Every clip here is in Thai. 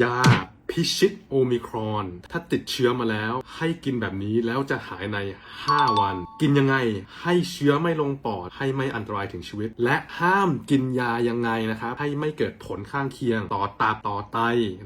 ยาพิชิตโอมิครอน ถ้าติดเชื้อมาแล้ว ให้กินแบบนี้แล้วจะหายใน 5 วัน กินยังไงให้เชื้อไม่ลงปอด ให้ไม่อันตรายถึงชีวิต และห้ามกินยายังไงนะครับให้ไม่เกิดผลข้างเคียง ต่อตับต่อไต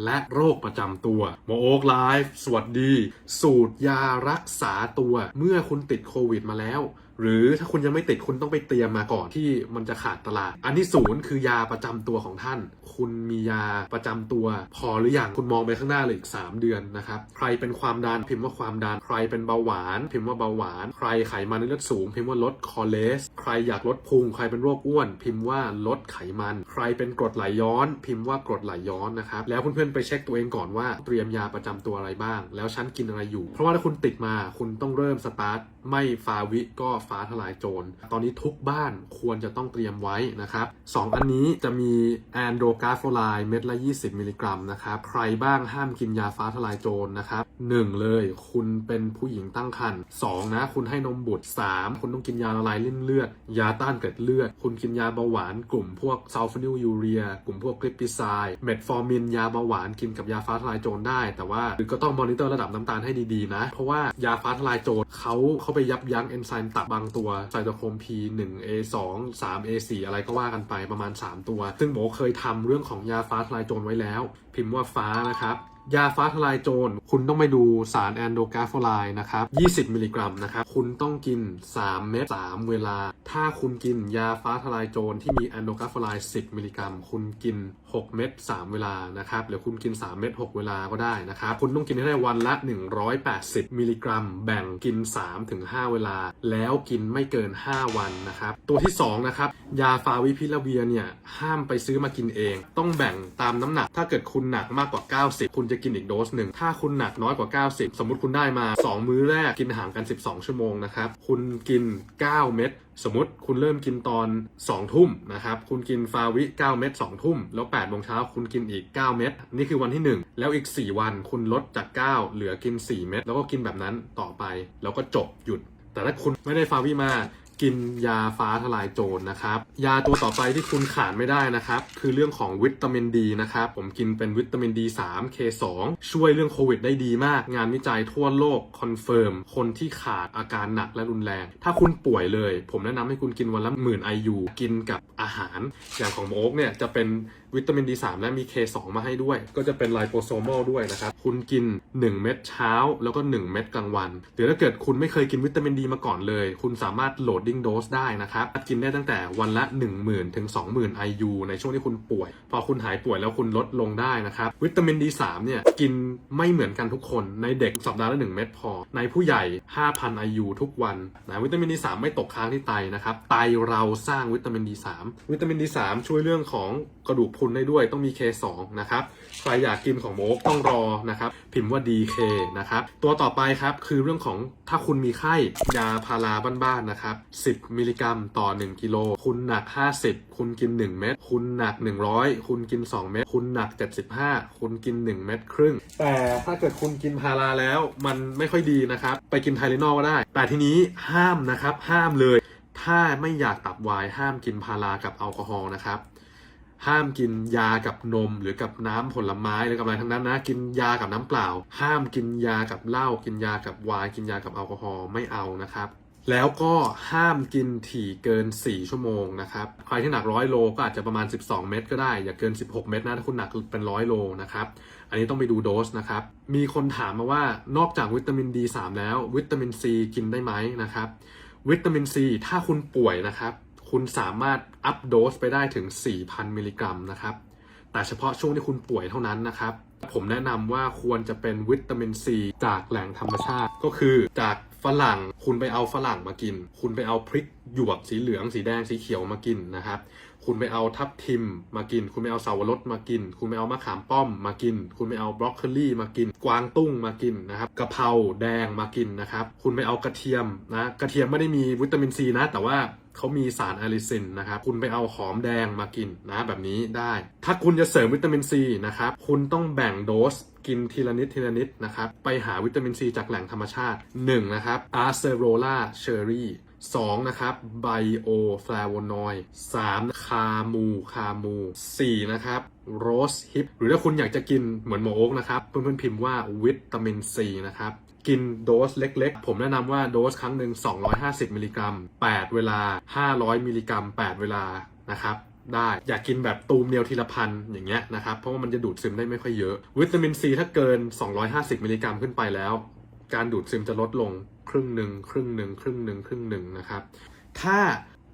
และโรคประจำตัวหมอโอ๊กไลฟ์สวัสดี สูตรยารักษาตัว เมื่อคุณติดโควิดมาแล้ว หรือถ้าคุณยังไม่ติดคุณต้องไปเตรียมมาก่อนที่มันจะขาดตลาด อันที่ศูนย์คือยาประจำตัวของท่าน คุณมียาประจำตัวพอหรือยังคุณมองไปข้างหน้าเลยอีก 3 เดือนนะครับ ใครเป็นความดันพิมพ์ว่าความดัน ใครเป็นเบาหวาน พิมพ์ว่าเบาหวาน ใครไขมันในเลือดสูง พิมพ์ว่าลดคอเลส ใครอยากลดพุง ใครเป็นโรคอ้วน พิมพ์ว่าลดไขมัน ใครเป็นกรดไหลย้อน พิมพ์ว่ากรดไหลย้อนนะครับ แล้วเพื่อนๆไปเช็คตัวเองก่อนว่าเตรียมยาประจำตัวอะไรบ้าง แล้วฉันกินอะไรอยู่ เพราะว่าถ้าคุณติดมาคุณต้องเริ่มสตาร์ทไม่ฟาวิก็ฟ้าทลายโจร ตอนนี้ทุกบ้านควรจะต้องเตรียมไว้นะครับสองอันนี้จะมีแอนโดรกาโฟไลเม็ดละ 20 มิลลิกรัมนะครับใครบ้างห้ามกินยาฟ้าทลายโจรนะครับหนึ่งเลยคุณเป็นผู้หญิงตั้งครรภ์สองนะ คุณให้นมบุตรสามคุณต้องกินยาละลายริ่มเลือด ยาต้านเกล็ดเลือด คุณกินยาเบาหวานกลุ่มพวกซัลฟานิลยูเรีย กลุ่มพวกกลิปปิไซด์เมทฟอร์มินยาเบาหวานกินกับยาฟ้าทลายโจรได้ แต่ว่าก็ต้องมอนิเตอร์ระดับน้ำตาลให้ดีๆนะ เพราะว่ายาฟ้าทลายโจรเขาเขาไปยับยั้งเอนไซม์ตับางตัวไซโตโครม P1 A2 3 A4 อะไรก็ว่ากันไปประมาณ 3 ตัว ซึ่งโบเคยทำเรื่องของยาฟ้าทลายโจรไว้แล้ว พิมพ์ว่าฟ้านะครับยาฟ้าทลายโจร คุณต้องไปดูสารแอนโดกาโฟไลนะครับ 20 มิลลิกรัมนะครับ คุณต้องกิน 3 เม็ด 3 เวลา ถ้าคุณกินยาฟ้าทลายโจรที่มีแอนโดกาโฟไล10 มิลลิกรัม คุณกิน6 เม็ด3 เวลานะครับหรือคุณกิน 3 เม็ด6 เวลาก็ได้นะครับคุณต้องกินให้ได้วันละ 180 มิลลิกรัม แบ่งกิน 3-5 เวลา แล้วกินไม่เกิน 5 วันนะครับ ตัวที่ 2 นะครับ ยาฟาวิพิลาเวียเนี่ยห้ามไปซื้อมากินเอง ต้องแบ่งตามน้ำหนัก ถ้าเกิดคุณหนักมากกว่า 90 คุณจะกินอีกโดสหนึ่งถ้าคุณหนักน้อยกว่า 90 สมมุติคุณได้มา 2 มื้อแรกกินห่างกัน 12 ชั่วโมงนะครับคุณกิน 9 เม็ด สมมติคุณเริ่มกินตอน 2 ทุ่มนะครับคุณกินฟาวิ 9 เม็ด2ทุ่ม แล้ว8โมงเช้าคุณกินอีก 9 เม็ดนี่คือวันที่ 1 แล้วอีก 4 วันคุณลดจาก 9 เหลือกิน 4 เม็ดแล้วก็กินแบบนั้นต่อไป แล้วก็จบหยุด แต่ถ้าคุณไม่ได้ฟาวิมา กินยาฟ้าทลายโจรนะครับ ยาตัวต่อไปที่คุณขาดไม่ได้นะครับ คือเรื่องของวิตามินดีนะครับ ผมกินเป็นวิตามินดี3 K2 ช่วยเรื่องโควิดได้ดีมาก งานวิจัยทั่วโลกคอนเฟิร์ม คนที่ขาดอาการหนักและรุนแรง ถ้าคุณป่วยเลย ผมแนะนำให้คุณกินวันละหมื่นไอยูกินกับอาหาร อย่างของโอ๊กเนี่ยจะเป็นวิตามิน D3 และมี K2 มาให้ด้วย ก็จะเป็นไลโปโซมอลด้วยนะครับ คุณกิน 1 เม็ดเช้า แล้วก็ 1 เม็ดกลางวัน หรือถ้าเกิดคุณไม่เคยกินวิตามินดีมาก่อนเลย คุณสามารถโหลดดิ้งโดสได้นะครับ กินได้ตั้งแต่วันละ 10,000 ถึง 20,000 IU ในช่วงที่คุณป่วย พอคุณหายป่วยแล้วคุณลดลงได้นะครับ วิตามิน D3 เนี่ยกินไม่เหมือนกันทุกคน ในเด็กสัปดาห์ละ 1 เม็ดพอ ในผู้ใหญ่ 5,000 IU ทุกวันนะวิตามิน D3 ไม่ตกค้างที่ไตนะครับ ไตเราสร้างวิตามิน D3 วิตามิน D3 ช่วยเรื่องของกระดูกพรุนได้ด้วยต้องมี K2 นะครับใครอยากกินของโมกต้องรอนะครับพิมพ์ว่า DK นะครับตัวต่อไปครับคือเรื่องของถ้าคุณมีไข้ยาพาราบ้านๆนะครับ10 มิลลิกรัมต่อ 1 กิโล คุณหนัก 50 คุณกิน 1 เม็ดคุณหนัก 100 คุณกิน 2 เม็ดคุณหนัก 75 คุณกิน 1 เม็ดครึ่ง แต่ถ้าเกิดคุณกินพาราแล้วมันไม่ค่อยดีนะครับ ไปกินไทเลนอลก็ได้ แต่ทีนี้ห้ามนะครับ ห้ามเลย ถ้าไม่อยากตับวายห้ามกินพารากับแอลกอฮอล์นะครับ ห้ามกินยากับนมหรือกับน้ำผลไม้หรือกับอะไรทั้งนั้นนะ กินยากับน้ำเปล่า ห้ามกินยากับเหล้ากินยากับไวน์กินยากับแอลกอฮอล์ไม่เอานะครับแล้วก็ห้ามกินถี่เกิน 4 ชั่วโมงนะครับ ใครที่หนักร้อยโลก็อาจจะประมาณ 12 เม็ดก็ได้ อย่าเกิน 16 เม็ดนะถ้าคุณหนักเป็นร้อยโลนะครับ อันนี้ต้องไปดูโดสนะครับ มีคนถามมาว่านอกจากวิตามิน D3 แล้ววิตามิน C กินได้ไหมนะครับ วิตามิน C ถ้าคุณป่วยนะครับ คุณสามารถอัพโดสไปได้ถึง 4,000 มิลลิกรัมนะครับ แต่เฉพาะช่วงที่คุณป่วยเท่านั้นนะครับ ผมแนะนำว่าควรจะเป็นวิตามินซีจากแหล่งธรรมชาติ ก็คือจากฝรั่ง คุณไปเอาฝรั่งมากิน คุณไปเอาพริกหยวกสีเหลือง สีแดง สีเขียวมากินนะครับ คุณไปเอาทับทิมมากิน คุณไปเอาสาวรสมากิน คุณไปเอามะขามป้อมมากิน คุณไปเอาบรอกโคลีมากิน กวางตุ้งมากินนะครับ กะเพราแดงมากินนะครับ คุณไปเอากระเทียมนะ กระเทียมไม่ได้มีวิตามินซีนะ แต่ว่า เขามีสารอะลิซินนะครับ คุณไปเอาหอมแดงมากินนะแบบนี้ได้ ถ้าคุณจะเสริมวิตามินซีนะครับ คุณต้องแบ่งโดสกินทีละนิดทีละนิดนะครับ ไปหาวิตามินซีจากแหล่งธรรมชาติ 1 นะครับอาร์เซโรลาเชอรี่2นะครับไบโอฟลาโวนอยด์3คามูคามู4นะครับโรสฮิปหรือถ้าคุณอยากจะกินเหมือนหมอโอ๊กนะครับ เพื่อนๆพิมพ์ว่าวิตามินซีนะครับ กินโดสเล็กๆ ผมแนะนำว่าโดสครั้งหนึ่ง250 มิลลิกรัม 8 เวลา 500 มิลลิกรัม 8 เวลานะครับได้อยากกินแบบตูมเดียวทีละพันอย่างเงี้ยนะครับเพราะว่ามันจะดูดซึมได้ไม่ค่อยเยอะ วิตามินซีถ้าเกิน 250 มิลลิกรัมขึ้นไปแล้ว การดูดซึมจะลดลงครึ่งหนึ่งครึ่งหนึ่งครึ่งหนึ่งครึ่งหนึ่งนะครับถ้า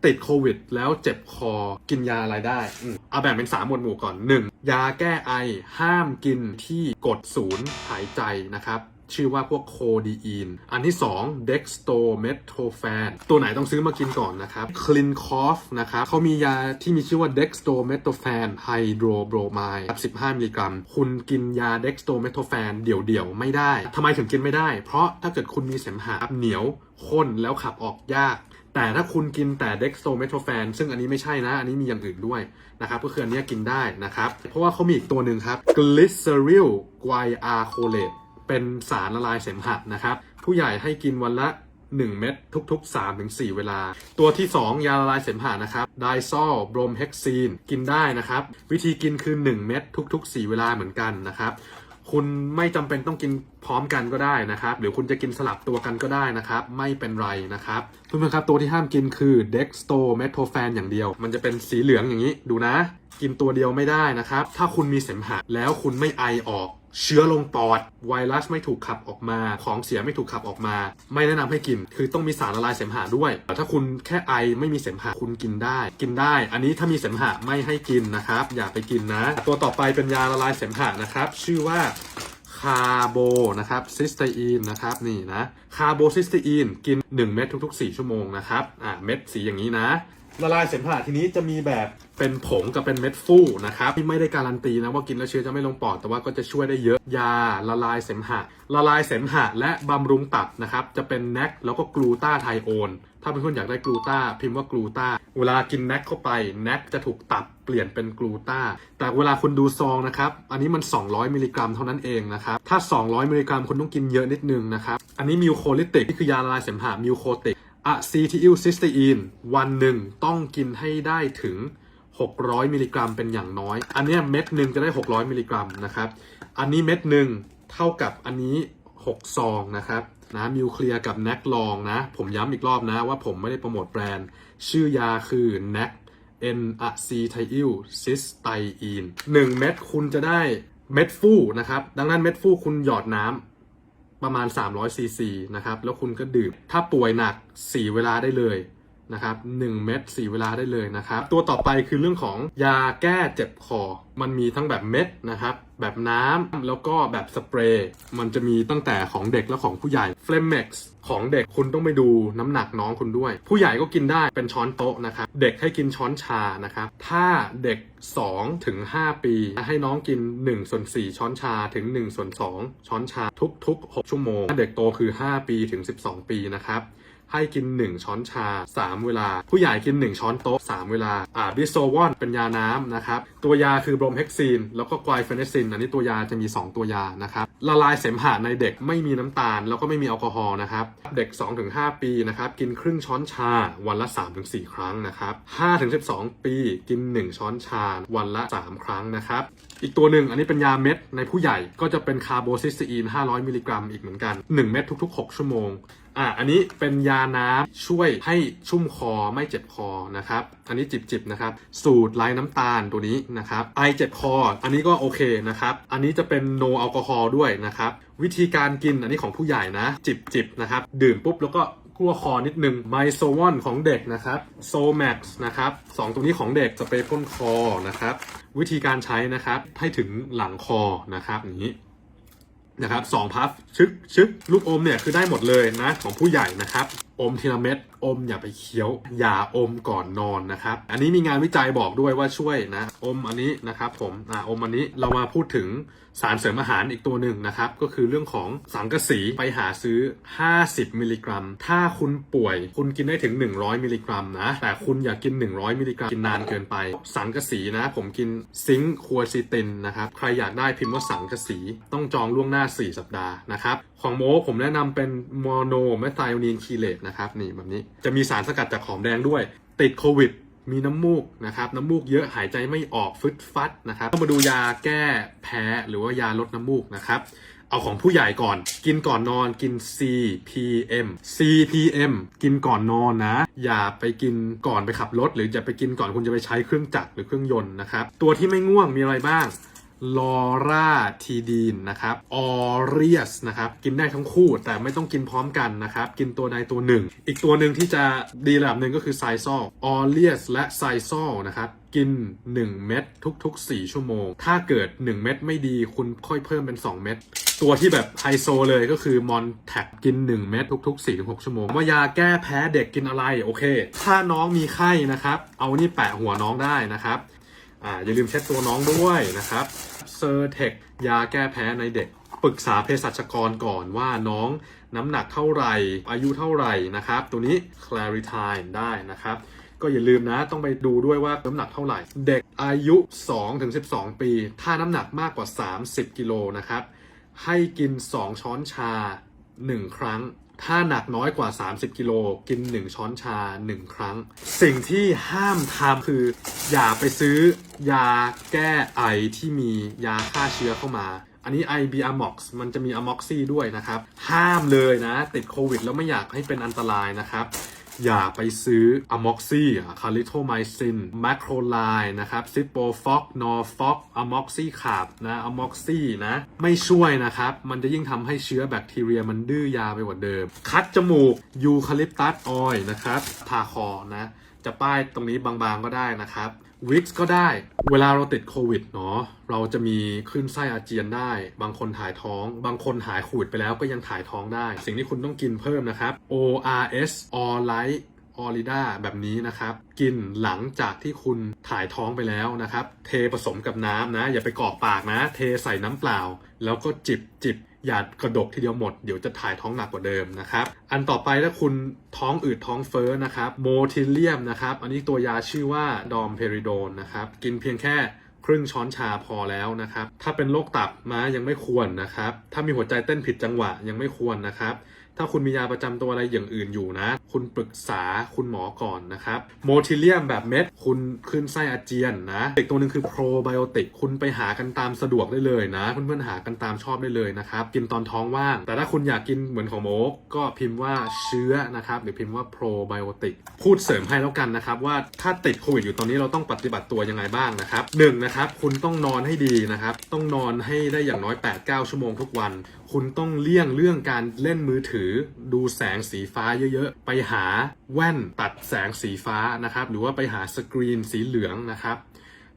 ติดโควิดแล้วเจ็บคอกินยาอะไรได้อเอาแบ่งเป็น 3 หมวดหมู่ก่อน 1. ยาแก้ไอห้ามกินที่กดศูนย์หายใจนะครับ ชื่อว่าพวกโคดีอีน อันที่2 dextromethorphan ตัวไหนต้องซื้อมากินก่อนนะครับ c l i n c o f นะครับเขามียาที่มีชื่อว่า dextromethorphan hydrobromide 15 มิลลิกรัม คุณกินยา dextromethorphan เดี่ยวๆ ไม่ได้ ทำไมถึงกินไม่ได้ เพราะถ้าเกิดคุณมีเสมหะเหนียวข้นแล้วขับออกยาก แต่ถ้าคุณกินแต่ dextromethorphan ซึ่งอันนี้ไม่ใช่นะ อันนี้มีอย่างอื่นด้วยนะครับ ก็คืออันนี้กินได้นะครับ เพราะว่าเขามีอีกตัวหนึ่งครับ glyceryl guaiacolate เป็นสารละลายเสมหะนะครับ ผู้ใหญ่ให้กินวันละ 1 เม็ดทุก ๆ 3-4 เวลา ตัวที่ 2 ยาละลายเสมหะนะครับไดซอลบรมเฮกซีนกินได้นะครับ วิธีกินคือ 1 เม็ดทุก ๆ 4 เวลาเหมือนกันนะครับคุณไม่จำเป็นต้องกินพร้อมกันก็ได้นะครับ หรือคุณจะกินสลับตัวกันก็ได้นะครับ ไม่เป็นไรนะครับเพื่อนๆครับตัวที่ห้ามกินคือ dextromethorphan อย่างเดียว มันจะเป็นสีเหลืองอย่างนี้ดูนะ กินตัวเดียวไม่ได้นะครับ ถ้าคุณมีเสมหะแล้วคุณไม่ไอออก เชื้อลงปอด ไวรัสไม่ถูกขับออกมา ของเสียไม่ถูกขับออกมา ไม่แนะนำให้กิน คือต้องมีสารละลายเสมหะด้วยแต่ถ้าคุณแค่ไอไม่มีเสมหะคุณกินได้ กินได้ อันนี้ถ้ามีเสมหะไม่ให้กินนะครับ อย่าไปกินนะ ตัวต่อไปเป็นยาละลายเสมหะนะครับ ชื่อว่าคาร์โบนะครับซิสเตอีนนะครับนี่นะคาร์โบซิสเตอีนกิน 1 เม็ดทุก ๆ 4 ชั่วโมงนะครับอ่าเม็ดสีอย่างนี้นะ ละลายเสมหะทีนี้จะมีแบบเป็นผงกับเป็นเม็ดฟู่นะครับที่ไม่ได้การันตีนะว่ากินแล้วเชื้อจะไม่ลงปอดแต่ว่าก็จะช่วยได้เยอะ ยาละลายเสมหะ ละลายเสมหะ และบำรุงตับนะครับจะเป็นแนกแล้วก็กลูตาไทโอนถ้าเพื่อนๆอยากได้กลูตาพิมพ์ว่ากลูตาเวลากินแนกเข้าไปแนกจะถูกตับเปลี่ยนเป็นกลูตาแต่เวลาคุณดูซองนะครับอันนี้มัน 200 มิลลิกรัมเท่านั้นเองนะครับถ้า 200 มิลลิกรัมคุณต้องกินเยอะนิดนึงนะครับอันนี้มิวโคลิติกนี่คือยาละลายเสมหะมิวโคติก อะซีทิลซิสเตอีนวันหนึ่งต้องกินให้ได้ถึง 600 มิลลิกรัมเป็นอย่างน้อย อันนี้เม็ดหนึ่งจะได้ 600 มิลลิกรัมนะครับ อันนี้เม็ดหนึ่งเท่ากับอันนี้ 6 ซองนะครับนะมิวเคลียร์กับแนกลองนะ ผมย้ำอีกรอบนะว่าผมไม่ได้โปรโมทแบรนด์ ชื่อยาคือแนก N a c e t y l cysteine 1เม็ดคุณจะได้เม็ดฟู่นะครับ ดังนั้นเม็ดฟู่คุณหยอดน้ำ ประมาณ 300ซีซีนะครับ แล้วคุณก็ดื่ม ถ้าป่วยหนัก 4 เวลาได้เลย นะครับ1เม็ด4เวลาได้เลยนะครับ ตัวต่อไปคือเรื่องของยาแก้เจ็บคอ มันมีทั้งแบบเม็ดนะครับแบบน้ำแล้วก็แบบสเปรย์มันจะมีตั้งแต่ของเด็กและของผู้ใหญ่ f l a m e x ของเด็กคุณต้องไปดูน้ำหนักน้องคุณด้วย ผู้ใหญ่ก็กินได้เป็นช้อนโต๊ะนะครับ เด็กให้กินช้อนชานะครับ ถ้าเด็ก2ถึง5ปี ให้น้องกิน1ส่วน4ช้อนชาถึง1ส่วน2ช้อนชาทุกๆ 6 ชั่วโมงถ้าเด็กโตคือ 5 ปีถึง 12 ปีนะครับ ให้กิน 1 ช้อนชา 3 เวลา ผู้ใหญ่กิน 1 ช้อนโต๊ะ 3 เวลา อ่าบิโซวอนเป็นยาน้ำนะครับ ตัวยาคือบรมเฮกซีน แล้วก็ไกลเฟเนซิน อันนี้ตัวยาจะมี 2 ตัวยานะครับ ละลายเสมหะในเด็กไม่มีน้ำตาล แล้วก็ไม่มีแอลกอฮอล์นะครับ เด็ก 2-5 ปีนะครับ กินครึ่งช้อนชาวันละ 3-4 ครั้งนะครับ5-12 ปีกิน 1 ช้อนชาวันละ 3 ครั้งนะครับ อีกตัวหนึ่งอันนี้เป็นยาเม็ดในผู้ใหญ่ก็จะเป็นคาร์โบซิสตีน 500 มิลลิกรัมอีกเหมือนกัน 1 เม็ดทุก ๆ 6 ชั่วโมงอะอันนี้เป็นยาน้ำช่วยให้ชุ่มคอไม่เจ็บคอนะครับ อันนี้จิบๆนะครับ สูตรไร้น้ำตาลตัวนี้นะครับ ไอเจ็บคอ อันนี้ก็โอเคนะครับ อันนี้จะเป็นโนแอลกอฮอล์ด้วยนะครับ วิธีการกินอันนี้ของผู้ใหญ่นะ จิบๆนะครับ ดื่มปุ๊บแล้วก็ กลัวคอนิดนึงไมโซวอนของเด็กนะครับโซแม็กซ์นะครับสองตัวนี้ของเด็กจะไปพ่นคอนะครับ วิธีการใช้นะครับ ให้ถึงหลังคอนะครับอย่างนี้นะครับสองพัฟชึกชึกลูกอมเนี่ยคือได้หมดเลยนะของผู้ใหญ่นะครับ อมทีละเม็ดอมอย่าไปเคี้ยว อย่าอมก่อนนอนนะครับ อันนี้มีงานวิจัยบอกด้วยว่าช่วยนะ อมอันนี้นะครับผมอ่าอมอันนี้เรามาพูดถึงสารเสริมอาหารอีกตัวหนึ่งนะครับ ก็คือเรื่องของสังกะสีไปหาซื้อ 50 มิลลิกรัม ถ้าคุณป่วยคุณกินได้ถึง 100 มิลลิกรัมนะ แต่คุณอย่ากกิน 100 มิลลิกรัม กินนานเกินไป สังกะสีนะ ผมกินซิงค์คัวซิตินนะครับ ใครอยากได้พิมพ์ว่าสังกะสีต้องจองล่วงหน้า 4 สัปดาห์นะครับ ของโมผมแนะนำเป็นโมโนเมทไทโอนีนคีเลตนะนะครับนี่แบบนี้จะมีสารสกัดจากหอมแดงด้วย ติดโควิด มีน้ำมูกนะครับน้ำมูกเยอะหายใจไม่ออกฟึดฟัดนะครับต้องมาดูยาแก้แพ้หรือว่ายาลดน้ำมูกนะครับเอาของผู้ใหญ่ก่อน กินก่อนนอนกิน CPM CPM กินก่อนนอนนะ อย่าไปกินก่อนไปขับรถ หรืออย่าไปกินก่อนคุณจะไปใช้เครื่องจักรหรือเครื่องยนต์นะครับตัวที่ไม่ง่วงมีอะไรบ้าง ลอราทีดีนนะครับออเรียสนะครับ กินได้ทั้งคู่แต่ไม่ต้องกินพร้อมกันนะครับ กินตัวใดตัวหนึ่ง อีกตัวหนึ่งที่จะดีระดับหนึ่งก็คือไซซอลออเรียสและไซซอลนะครับ กิน 1 เม็ดทุก ๆ 4 ชั่วโมง ถ้าเกิด 1 เม็ดไม่ดีคุณค่อยเพิ่มเป็น 2 เม็ดตัวที่แบบไฮโซเลยก็คือมอนแท็กกิน 1 เม็ดทุก ๆ 4-6 ชั่วโมง ว่ายาแก้แพ้เด็กกินอะไรโอเค ถ้าน้องมีไข้นะครับ เอานี่แปะหัวน้องได้นะครับอ่าอย่าลืมเช็ดตัวน้องด้วยนะครับ ซอร์เทคยาแก้แพ้ในเด็ก ปรึกษาเภสัชกรก่อนว่าน้องน้ำหนักเท่าไหร่ อายุเท่าไหร่นะครับ ตัวนี้ Claritine ได้นะครับ ก็อย่าลืมนะ ต้องไปดูด้วยว่าน้ำหนักเท่าไหร่ เด็กอายุ 2-12 ปี ถ้าน้ำหนักมากกว่า 30 กิโลนะครับ ให้กิน 2 ช้อนชา 1 ครั้ง ถ้าหนักน้อยกว่า 30 กิโลกิน 1 ช้อนชา 1 ครั้ง สิ่งที่ห้ามทำคือ อย่าไปซื้อยาแก้ไอที่มียาฆ่าเชื้อเข้ามา อันนี้ IB Amox มันจะมี Amoxy ด้วยนะครับ ห้ามเลยนะ ติดโควิดแล้วไม่อยากให้เป็นอันตรายนะครับ อย่าไปซื้ออะม็อกซี่คาริโทไมซินแมคโครไลน์นะครับซิปโปฟอกนอฟอกอะม็อกซี่ขาบนะอะม็อกซี่นะไม่ช่วยนะครับ มันจะยิ่งทำให้เชื้อแบคทีเรียมันดื้อยาไปกว่าเดิม คัดจมูกยูคาลิปตัสออยล์นะครับทาคอนะจะป้ายตรงนี้บางๆก็ได้นะครับ วิกก็ได้ เวลาเราติดโควิดเนาะ เราจะมีคลื่นไส้อาเจียนได้ บางคนถ่ายท้อง บางคนหายโควิดไปแล้วก็ยังถ่ายท้องได้ สิ่งที่คุณต้องกินเพิ่มนะครับ ORS All Light ออริดาแบบนี้นะครับ กินหลังจากที่คุณถ่ายท้องไปแล้วนะครับ เทผสมกับน้ำนะ อย่าไปกรอกปากนะ เทใส่น้ำเปล่า แล้วก็จิบจิบ อย่ากระดกทีเดียวหมด เดี๋ยวจะถ่ายท้องหนักกว่าเดิมนะครับ อันต่อไปถ้าคุณท้องอืดท้องเฟ้อนะครับโมทิเลียมนะครับ อันนี้ตัวยาชื่อว่าดอมเพริโดนนะครับ กินเพียงแค่ครึ่งช้อนชาพอแล้วนะครับ ถ้าเป็นโรคตับมายังไม่ควรนะครับ ถ้ามีหัวใจเต้นผิดจังหวะยังไม่ควรนะครับ ถ้าคุณมียาประจำตัวอะไรอย่างอื่นอยู่นะ คุณปรึกษาคุณหมอก่อนนะครับโมทิเลียมแบบเม็ด คุณขึ้นไส้อาเจียนนะอีกตัวหนึ่งคือโปรไบโอติกคุณไปหากันตามสะดวกได้เลยนะ เพื่อนๆหากันตามชอบได้เลยนะครับกินตอนท้องว่าง แต่ถ้าคุณอยากกินเหมือนของโมกก็พิมพ์ว่าเชื้อนะครับหรือพิมพ์ว่าโปรไบโอติกพูดเสริมให้แล้วกันนะครับว่าถ้าติดโควิดอยู่ตอนนี้เราต้องปฏิบัติตัวยังไงบ้างนะครับหนึ่งนะครับคุณต้องนอนให้ดีนะครับต้องนอนให้ได้อย่างน้อย 8-9 ชั่วโมงทุกวัน คุณต้องเลี่ยงเรื่องการเล่นมือถือ ดูแสงสีฟ้าเยอะๆ ไปหาแว่นตัดแสงสีฟ้านะครับ หรือว่าไปหาสกรีนสีเหลืองนะครับ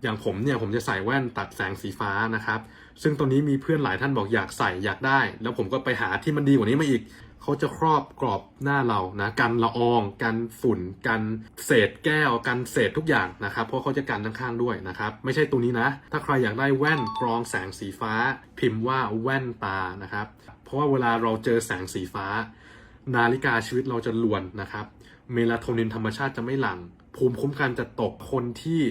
อย่างผมเนี่ยผมจะใส่แว่นตัดแสงสีฟ้านะครับ ซึ่งตอนนี้มีเพื่อนหลายท่านบอกอยากใส่อยากได้ แล้วผมก็ไปหาที่มันดีกว่านี้มาอีก เขาจะครอบกรอบหน้าเรานะกันละอองกันฝุ่นกันเศษแก้วกันเศษทุกอย่างนะครับเพราะเขาจะกันทั้งข้างด้วยนะครับไม่ใช่ตัวนี้นะ ถ้าใครอยากได้แว่นกรองแสงสีฟ้า พิมพ์ว่าแว่นตานะครับ เพราะว่าเวลาเราเจอแสงสีฟ้า นาฬิกาชีวิตเราจะลวนนะครับ เมลาโทนินธรรมชาติจะไม่หลัง่งภูมิคุ้มกันจะตกคนที่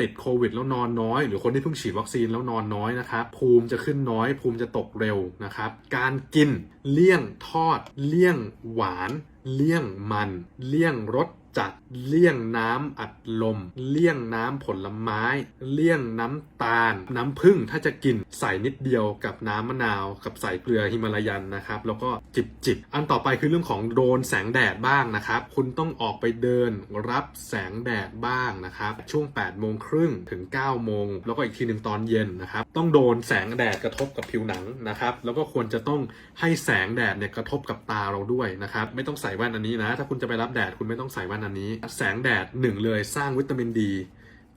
ติดโควิดแล้วนอนน้อย หรือคนที่เพิ่งฉีดวัคซีนแล้วนอนน้อยนะครับภูมิจะขึ้นน้อย ภูมิจะตกเร็วนะครับ การกินเลี่ยงทอด เลี่ยงหวาน เลี่ยงมัน เลี่ยงรส จัดเลี่ยงน้ำอัดลม เลี่ยงน้ำผลไม้ เลี่ยงน้ำตาล น้ำผึ้งถ้าจะกินใส่นิดเดียวกับน้ำมะนาว กับใส่เกลือฮิมาลายันนะครับ แล้วก็จิบจิบอันต่อไปคือเรื่องของโดนแสงแดดบ้างนะครับ คุณต้องออกไปเดินรับแสงแดดบ้างนะครับช่วง8โมงครึ่งถึง9โมงแล้วก็อีกทีหนึ่งตอนเย็นนะครับต้องโดนแสงแดดกระทบกับผิวหนังนะครับแล้วก็ควรจะต้องให้แสงแดดเนี่ยกระทบกับตาเราด้วยนะครับไม่ต้องใส่แว่นอันนี้นะ ถ้าคุณจะไปรับแดดคุณไม่ต้องใส่แว่นอันนี้ แสงแดดหนึ่งเลยสร้างวิตามินดี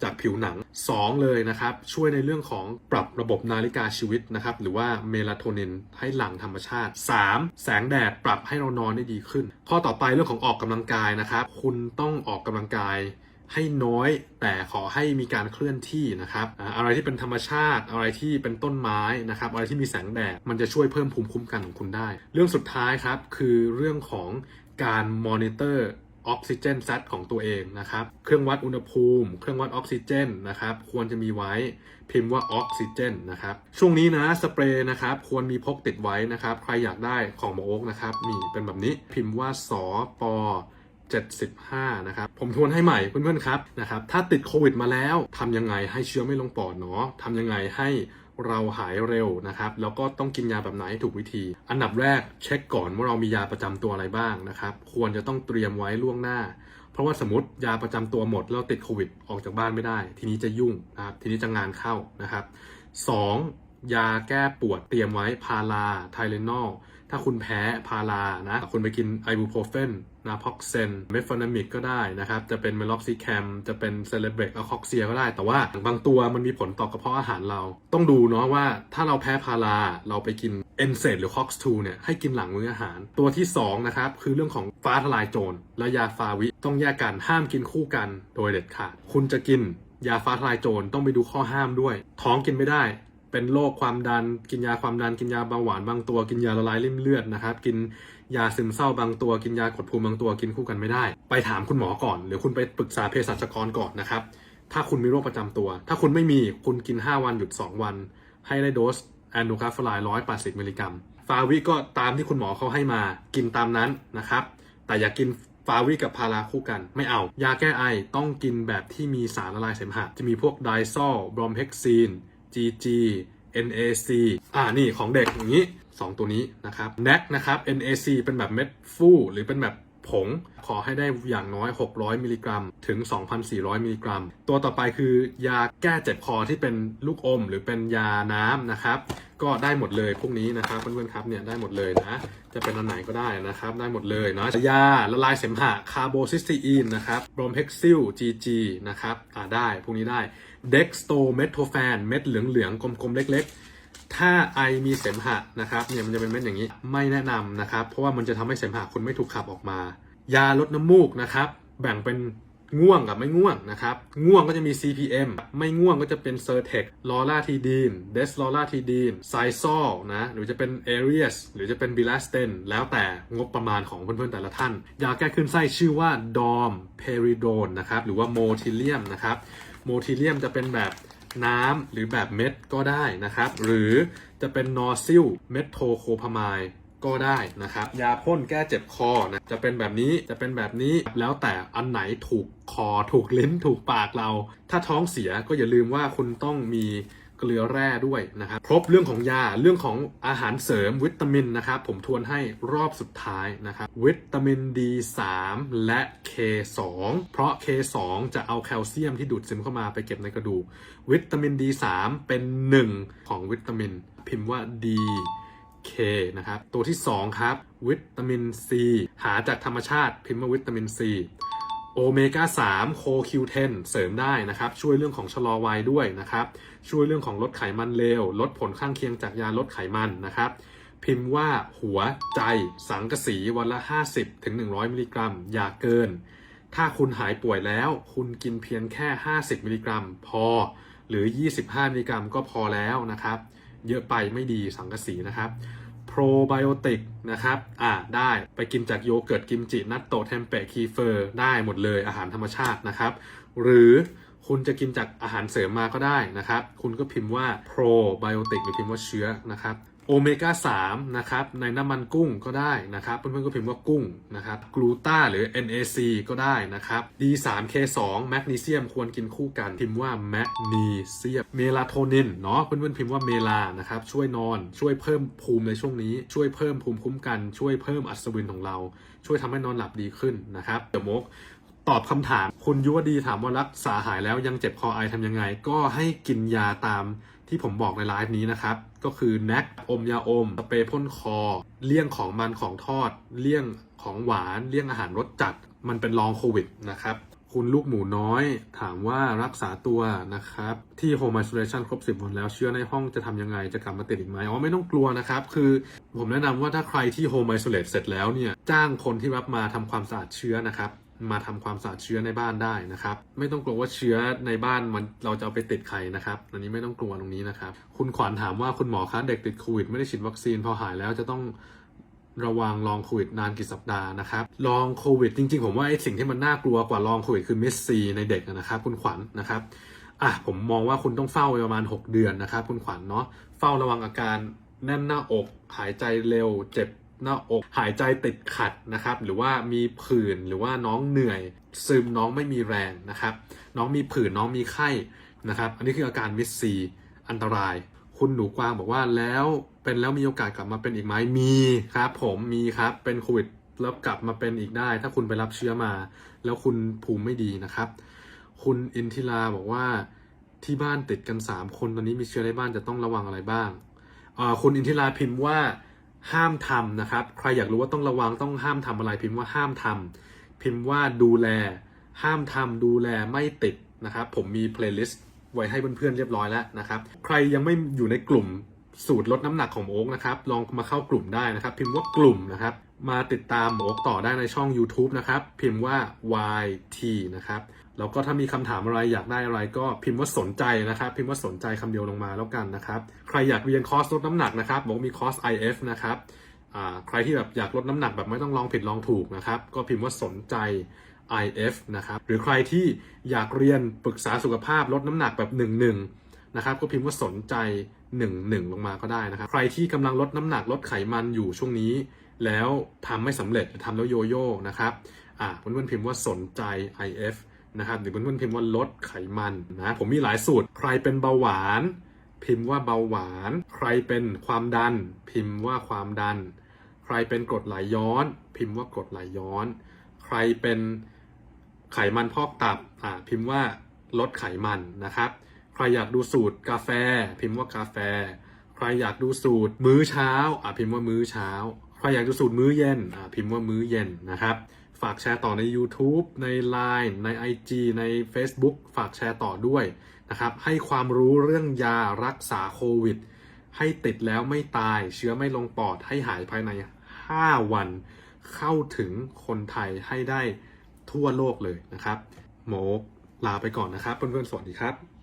จากผิวหนัง 2 เลยนะครับ ช่วยในเรื่องของปรับระบบนาฬิกาชีวิตนะครับ หรือว่าเมลาโทนินให้หลั่งธรรมชาติ 3. แสงแดดปรับให้เรานอนได้ดีขึ้น ข้อต่อไปเรื่องของออกกำลังกายนะครับ คุณต้องออกกำลังกายให้น้อยแต่ขอให้มีการเคลื่อนที่นะครับอะไรที่เป็นธรรมชาติ อะไรที่เป็นต้นไม้นะครับอะไรที่มีแสงแดดมันจะช่วยเพิ่มภูมิคุ้มกันของคุณได้ เรื่องสุดท้ายครับคือเรื่องของการมอนิเตอร์ ออกซิเจนซัของตัวเองนะครับ เครื่องวัดอุณหภูมิ เครื่องวัดออกซิเจนนะครับ ควรจะมีไว้พิมพ์ว่าออกซิเจนนะครับ ช่วงนี้นะสเปรย์นะครับควรมีพกติดไว้นะครับ ใครอยากได้ของหมอโอ๊กนะครับนี่เป็นแบบนี้พิมพ์ว่าสอปอ75 นะครับ ผมทวนให้ใหม่เพื่อนๆครับนะครับ ถ้าติดโควิดมาแล้วทำยังไงให้เชื้อไม่ลงปอดเนาะทำยังไงให้ เราหายเร็วนะครับ แล้วก็ต้องกินยาแบบไหนให้ถูกวิธี อันดับแรกเช็คก่อนว่าเรามียาประจำตัวอะไรบ้างนะครับ ควรจะต้องเตรียมไว้ล่วงหน้า เพราะว่าสมมติยาประจำตัวหมดแล้วติดโควิดออกจากบ้านไม่ได้ ทีนี้จะยุ่งนะครับ ทีนี้จะงานเข้านะครับ 2. ยาแก้ปวดเตรียมไว้พาราไทเลนอลถ้าคุณแพ้พารานะคุณไปกินไอบูโพรเฟนนาพ็อกเซนเมฟอนามิกก็ได้นะครับ จะเป็นเมล็อกซิแคม จะเป็นเซเลเบรกอะคอกเซียก็ได้ แต่ว่าบางตัวมันมีผลต่อกระเพาะอาหารเรา ต้องดูเนาะว่าถ้าเราแพ้พารา เราไปกินเอนเซดหรือคอกสทูเนี่ย ให้กินหลังมื้ออาหาร ตัวที่ 2 นะครับ คือเรื่องของฟ้าทลายโจรและยาฟาวิ ต้องแยกกันห้ามกินคู่กันโดยเด็ดขาด คุณจะกินยาฟ้าทลายโจรต้องไปดูข้อห้ามด้วย ท้องกินไม่ได้ เป็นโรคความดัน กินยาความดัน กินยาเบาหวานบางตัว กินยาละลายริ่มเลือดนะครับ กินยาซึมเศร้าบางตัว กินยากดภูมิบางตัว กินคู่กันไม่ได้ ไปถามคุณหมอก่อน หรือคุณไปปรึกษาเภสัชกรก่อนนะครับ ถ้าคุณมีโรคประจำตัว ถ้าคุณไม่มี คุณกิน 5 วันหยุด 2 วัน ให้ได้โดสแอนดูคาฟลาย180มิลลิกรัม ฟาวิก็ตามที่คุณหมอเขาให้มา กินตามนั้นนะครับ แต่อย่ากินฟาวิกับพาราคู่กันไม่เอา ยาแก้ไอต้องกินแบบที่มีสารละลายเสมหะ จะมีพวกไดซอลบรอมเฮกซีน GG NAC อ่านี่ของเด็กอย่างนี้ 2 ตัวนี้นะครับ NAC นะครับ NAC เป็นแบบเม็ดฟูหรือเป็นแบบ ผง ขอให้ได้อย่างน้อย 600 มิลลิกรัม ถึง 2,400 มิลลิกรัม ตัวต่อไปคือยาแก้เจ็บคอที่เป็นลูกอม หรือเป็นยาน้ำนะครับ ก็ได้หมดเลยพวกนี้นะครับเพื่อนๆครับเนี่ยได้หมดเลยนะ จะเป็นอันไหนก็ได้นะครับ ได้หมดเลยเนาะยาละลายเสมหะคาร์โบซิสตีอีนนะครับบรอมเฮกซิล GG นะครับอ่าได้พวกนี้ได้เด็กสโตเมโทแฟนเม็ดเหลืองๆกลมๆเล็ก ๆ ถ้าไอมีเสมหะนะครับเนี่ยมันจะเป็นเม็ดอย่างนี้ไม่แนะนำนะครับ เพราะว่ามันจะทำให้เสมหะคุณไม่ถูกขับออกมา ยาลดน้ำมูกนะครับแบ่งเป็นง่วงกับไม่ง่วงนะครับ ง่วงก็จะมี CPM ไม่ง่วงก็จะเป็น c e r t e c ลอร่าทีดีนเดสลอร่าทีดีนไซซอลนะ หรือจะเป็น a r i u s หรือจะเป็น b i l a s t e n แล้วแต่งบประมาณของเพื่อนๆแต่ละท่าน ยาแก้คลื่นไส้ชื่อว่าดอมเพริโดนนะครับ หรือว่าโมทิเลียมนะครับ โมทิเลียมจะเป็นแบบ น้ำหรือแบบเม็ดก็ได้นะครับ หรือจะเป็นนอซิลเมทโทโคพามายก็ได้นะครับ ยาพ่นแก้เจ็บคอนะจะเป็นแบบนี้จะเป็นแบบนี้แล้วแต่อันไหนถูกคอถูกลิ้นถูกปากเรา ถ้าท้องเสียก็อย่าลืมว่าคุณต้องมี เกลือแร่ด้วยนะครับ ครบเรื่องของยาเรื่องของอาหารเสริมวิตามินนะครับ ผมทวนให้รอบสุดท้ายนะครับ วิตามิน D3 และ K2 เพราะ K2 จะเอาแคลเซียมที่ดูดซึมเข้ามาไปเก็บในกระดูกวิตามิน D3 เป็นหนึ่งของวิตามิน พิมพ์ว่า D K นะครับ ตัวที่ 2 ครับ วิตามิน C หาจากธรรมชาติพิมพ์ว่าวิตามิน C โอเมก้า3โคคิวเทนเสริมได้นะครับ ช่วยเรื่องของชะลอวัยด้วยนะครับ ช่วยเรื่องของลดไขมันเลว ลดผลข้างเคียงจากยาลดไขมันนะครับ พิมพ์ว่าหัวใจสังกะสีวันละ 50 ถึง 100 มิลลิกรัม อย่าเกิน ถ้าคุณหายป่วยแล้ว คุณกินเพียงแค่ 50 มิลลิกรัม พอ หรือ 25 มิลลิกรัมก็พอแล้วนะครับ เยอะไปไม่ดีสังกะสีนะครับ โปรไบโอติกนะครับอ่าได้ไปกินจากโยเกิร์ตกิมจิ นัตโตะเทมเปะคีเฟอร์ได้หมดเลยอาหารธรรมชาตินะครับ หรือคุณจะกินจากอาหารเสริมมาก็ได้นะครับ คุณก็พิมพ์ว่าโปรไบโอติกหรือพิมพ์ว่าเชื้อนะครับ โอเมก้า3นะครับในน้ำมันกุ้งก็ได้นะครับเพื่อนๆก็พิมพ์ว่ากุ้งนะครับกลูตาหรือ NAC ก็ได้นะครับ D3K2 แมกนีเซียมควรกินคู่กันพิมพ์ว่าแมกนีเซียมเมลาโทนินเนาะเพื่อนๆพิมพ์ว่าเมลานะครับช่วยนอนช่วยเพิ่มภูมิในช่วงนี้ช่วยเพิ่มภูมิคุ้มกัน ช่วยเพิ่มอัศวินของเรา ช่วยทำให้นอนหลับดีขึ้นนะครับเดอะมกตอบคำถามคุณยุวดีถามว่ารักษาหายแล้วยังเจ็บคอไอทำยังไง ก็ให้กินยาตาม ที่ผมบอกในไลฟ์นี้นะครับ ก็คือแนกอมยาอมสเปรย์พ่นคอ เลี่ยงของมันของทอด เลี่ยงของหวาน เลี่ยงอาหารรสจัด มันเป็นลองโควิดนะครับ คุณลูกหมูน้อย ถามว่ารักษาตัวนะครับ ที่ Home Isolation ครบ 10 วันแล้วเชื้อในห้องจะทำยังไงจะกลับมาติดอีกไหมอ๋อไม่ต้องกลัวนะครับ คือผมแนะนำว่าถ้าใครที่ Home Isolate เสร็จแล้วเนี่ยจ้างคนที่รับมาทำความสะอาดเชื้อนะครับ มาทำความสะอาดเชื้อในบ้านได้นะครับ ไม่ต้องกลัวว่าเชื้อในบ้านมันเราจะเอาไปติดใครนะครับ อันนี้ไม่ต้องกลัวตรงนี้นะครับ คุณขวัญถามว่าคุณหมอคะเด็กติดโควิดไม่ได้ฉีดวัคซีนพอหายแล้วจะต้องระวังลองโควิดนานกี่สัปดาห์นะครับ ลองโควิดจริงๆ ผมว่าไอ้สิ่งที่มันน่ากลัวกว่าลองโควิดคือเมสซีในเด็กนะครับ คุณขวัญนะครับ อะผมมองว่าคุณต้องเฝ้าไปประมาณ 6 เดือนนะครับ คุณขวัญเนาะ เฝ้าระวังอาการแน่นหน้าอก หายใจเร็ว เจ็บ หน้าอกหายใจติดขัดนะครับ หรือว่ามีผื่นหรือว่าน้องเหนื่อย ซึมน้องไม่มีแรงนะครับ น้องมีผื่นน้องมีไข้นะครับ อันนี้คืออาการมิสซีอันตราย คุณหนูกวางบอกว่าแล้วเป็นแล้วมีโอกาสกลับมาเป็นอีกไหมมีครับ ผมมีครับเป็นโควิดแล้วกลับมาเป็นอีกได้ ถ้าคุณไปรับเชื้อมา แล้วคุณภูมิไม่ดีนะครับ คุณอินทิราบอกว่าที่บ้านติดกัน 3 คนตอนนี้มีเชื้อในบ้านจะต้องระวังอะไรบ้างคุณอินทิราพิมพ์ว่า ห้ามทำนะครับ ใครอยากรู้ว่าต้องระวังต้องห้ามทำอะไร พิมพ์ว่าห้ามทำพิมพ์ว่าดูแล ห้ามทำดูแลไม่ติดนะครับ ผมมีเพลย์ลิสต์ไว้ให้เพื่อนๆเรียบร้อยแล้วนะครับ ใครยังไม่อยู่ในกลุ่มสูตรลดน้ำหนักของโอ๊กนะครับ ลองมาเข้ากลุ่มได้นะครับ พิมพ์ว่ากลุ่มนะครับ มาติดตามโอ๊กต่อได้ในช่อง YouTube นะครับ พิมพ์ว่า YT นะครับ แล้วก็ถ้ามีคำถามอะไรอยากได้อะไรก็พิมพ์ว่าสนใจนะครับ พิมพ์ว่าสนใจคำเดียวลงมาแล้วกันนะครับ ใครอยากเรียนคอร์สลดน้ำหนักนะครับบอกมีคอร์ส IF นะครับใครที่แบบอยากลดน้ำหนักแบบไม่ต้องลองผิดลองถูกนะครับ ก็พิมพ์ว่าสนใจ IF นะครับ หรือใครที่อยากเรียนปรึกษาสุขภาพลดน้ำหนักแบบ1นึนะครับก็พิมพ์ว่าสนใจ1นึลงมาก็ได้นะครับ ใครที่กำลังลดน้ำหนักลดไขมันอยู่ช่วงนี้ แล้วทำไม่สำเร็จหรือทำแล้วโยโย่นะครับอ่าเพื่อนๆพิมพ์ว่าสนใจ IF นะครับหรือเพื่อนๆพิมพ์ว่าลดไขมันนะผมมีหลายสูตรใครเป็นเบาหวาน พิมพ์ว่าเบาหวาน ใครเป็นความดัน พิมพ์ว่าความดัน ใครเป็นกรดไหลย้อน พิมพ์ว่ากรดไหลย้อน ใครเป็นไขมันพอกตับอ่าพิมพ์ว่าลดไขมันนะครับ ใครอยากดูสูตรกาแฟ พิมพ์ว่ากาแฟ ใครอยากดูสูตรมื้อเช้าอ่าพิมพ์ว่ามื้อเช้า ใครอยากดูสูตรมื้อเย็นพิมพ์ว่ามื้อเย็นนะครับ ฝากแชร์ต่อใน YouTube ใน Line ใน IG ใน Facebook ฝากแชร์ต่อด้วยนะครับ ให้ความรู้เรื่องยารักษาโควิด ให้ติดแล้วไม่ตายเชื้อไม่ลงปอดให้หายภายใน 5 วัน เข้าถึงคนไทยให้ได้ทั่วโลกเลยนะครับ โมกลาไปก่อนนะครับเพื่อนๆสวัสดีครับ